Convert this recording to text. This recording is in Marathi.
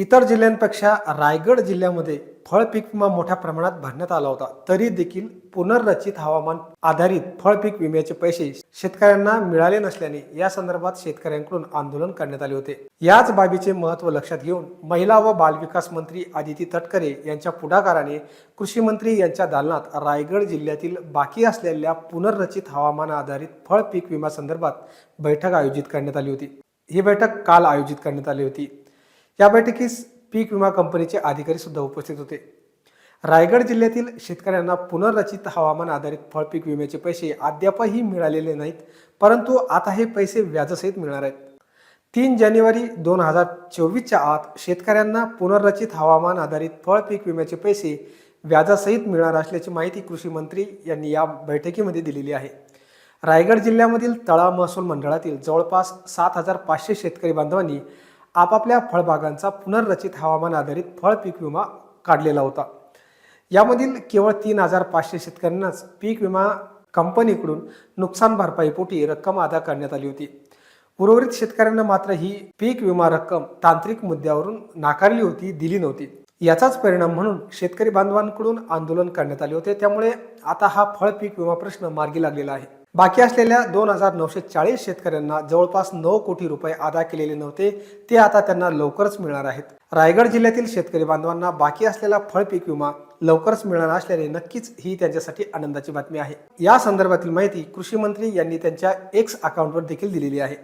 इतर जिल्ह्यांपेक्षा रायगड जिल्ह्यामध्ये फळ पीक विमा मोठ्या प्रमाणात भरण्यात आला होता. तरी देखील पुनर्रचित हवामान आधारित फळ पीक विम्याचे पैसे शेतकऱ्यांना मिळाले नसल्याने या संदर्भात शेतकऱ्यांकडून आंदोलन करण्यात आले होते. याच बाबीचे महत्त्व लक्षात घेऊन महिला व बालविकास मंत्री आदिती तटकरे यांच्या पुढाकाराने कृषी मंत्री यांच्या दालनात रायगड जिल्ह्यातील बाकी असलेल्या पुनर्रचित हवामान आधारित फळ पीक विमा संदर्भात बैठक आयोजित करण्यात आली होती. ही बैठक काल आयोजित करण्यात आली होती. या बैठकीस पीक विमा कंपनीचे अधिकारी सुद्धा उपस्थित होते. रायगड जिल्ह्यातील शेतकऱ्यांना पुनर्रचित हवामान आधारित फळपीक विम्याचे पैसे अद्यापही मिळालेले नाहीत परंतु आता हे पैसे व्याजासहित मिळणार आहेत. तीन जानेवारी दोन हजार चोवीसच्या आत शेतकऱ्यांना पुनर्रचित हवामान आधारित फळपीक विम्याचे पैसे व्याजासहित मिळणार असल्याची माहिती कृषी मंत्री यांनी या बैठकीमध्ये दिलेली आहे. रायगड जिल्ह्यामधील तळा महसूल मंडळातील जवळपास सात हजार पाचशे शेतकरी बांधवांनी आपापल्या फळबागांचा पुनर्रचित हवामान आधारित फळ पीक विमा काढलेला होता. यामधील केवळ तीन हजार पाचशे शेतकऱ्यांनाच पीक विमा कंपनीकडून नुकसान भरपाईपोटी रक्कम अदा करण्यात आली होती. उर्वरित शेतकऱ्यांना मात्र ही पीक विमा रक्कम तांत्रिक मुद्द्यावरून नाकारली होती दिली नव्हती. याचाच परिणाम म्हणून शेतकरी बांधवांकडून आंदोलन करण्यात आले होते. त्यामुळे आता हा फळ पीक विमा प्रश्न मार्गी लागलेला आहे. बाकी असलेल्या दोन हजार नऊशे चाळीस शेतकऱ्यांना जवळपास नऊ कोटी रुपये अदा केलेले नव्हते. ते आता त्यांना लवकरच मिळणार आहेत. रायगड जिल्ह्यातील शेतकरी बांधवांना बाकी असलेला फळ पीक विमा लवकरच मिळणार असल्याने नक्कीच ही त्यांच्यासाठी आनंदाची बातमी आहे. या संदर्भातील माहिती कृषी मंत्री यांनी त्यांच्या एक्स अकाउंटवर देखील दिलेली आहे.